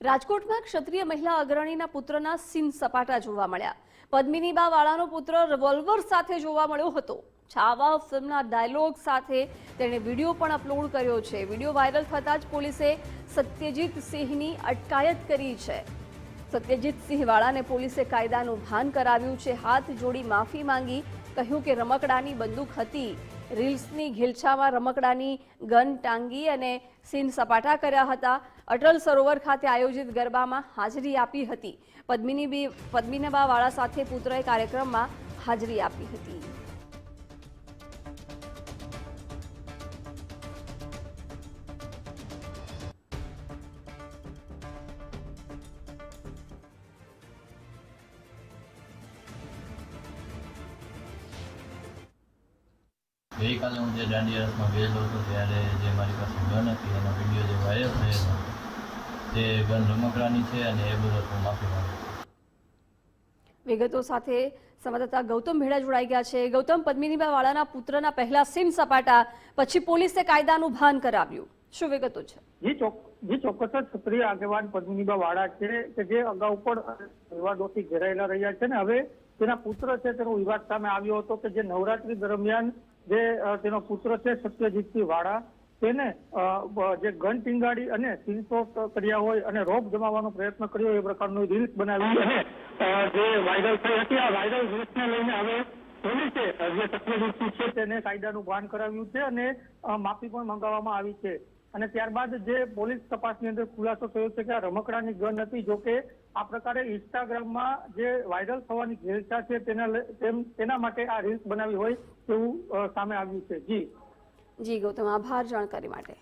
રાજકોટમાં ક્ષત્રિય મહિલા અગ્રણીના પુત્રના સીન સપાટા જોવા મળ્યા. પદ્મિનીબા વાળાનો પુત્ર રિવોલ્વર સાથે જોવા મળ્યો હતો. છાવા ફિલ્મના ડાયલોગ સાથે તેણે વીડિયો પણ અપલોડ કર્યો છે. વીડિયો વાયરલ થતાં જ પોલીસે સત્યજીત સિંહની અટકાયત કરી છે. સત્યજીત સિંહ વાળાને પોલીસે કાયદાનું ભાન કરાવ્યું છે. હાથ જોડી માફી માંગી કહ્યું કે રમકડાની બંદૂક હતી. રીલ્સની ઘેલછામાં રમકડાની ગન ટાંગી અને સીન સપાટા કર્યા હતા. અટલ સરોવર ખાતે આયોજિત ગરબામાં હાજરી આપી હતી. પદ્મિની પદ્મિનબા વાળા સાથે પુત્રએ કાર્યક્રમમાં હાજરી આપી હતી. ગઈકાલે હું જે દાંડી રસમાં ગયેલો હતો, ત્યારે જે મારી પાસે ગન હતી એનો વીડિયો જે વાયરલ થયેલો તે ગન રમકડાની છે અને એ બદલ હું માફી માંગુ વિગતો સાથે સંવાદદાતા ગૌતમ ભેડા જોડાઈ ગયા છે. ગૌતમ પદ્મિનીબા વાળાના પુત્રના પહેલા સીમ સપાટા પછી પોલીસે કાયદાનું ભાન કરાવ્યું. શું વિગતો છે? જે ચોક્કસ જ ક્ષત્રિય આગેવાન પદ્મિનીબા વાળા છે કે જે અગાઉ પણ વિવાદોથી ઘેરાયેલા રહ્યા છે ને હવે તેના પુત્ર છે તેનો વિવાદ સામે આવ્યો હતો કે જે નવરાત્રી દરમિયાન જે તેનો પુત્ર છે સત્યજીતસિંહ વાળા. તેને જે ગન ટીંગાડી અને સિનશોટ કર્યા હોય અને રોપ જમાવવાનો પ્રયત્ન કર્યો એ પ્રકારનું રીલ્સ બનાવી અને જે વાયરલ થઈ હતી, આ વાયરલ રીલ્સને લઈને હવે પોલીસે જે સત્યજીતસિંહ છે તેને કાયદાનું ભાન કરાવ્યું છે અને માફી પણ મંગાવવામાં આવી છે. અને ત્યારબાદ જે પોલીસ તપાસની અંદર ખુલાસો થયો છે કે આ રમકડાની ગન હતી, જો કે આ પ્રકારે ઇન્સ્ટાગ્રામમાં જે વાયરલ થવાની ઘેલછા છે તેના તેના માટે આ રીલ્સ બનાવી હોય તેવું સામે આવ્યું છે. જી. જી ગૌતમ આભાર જાણકારી માટે.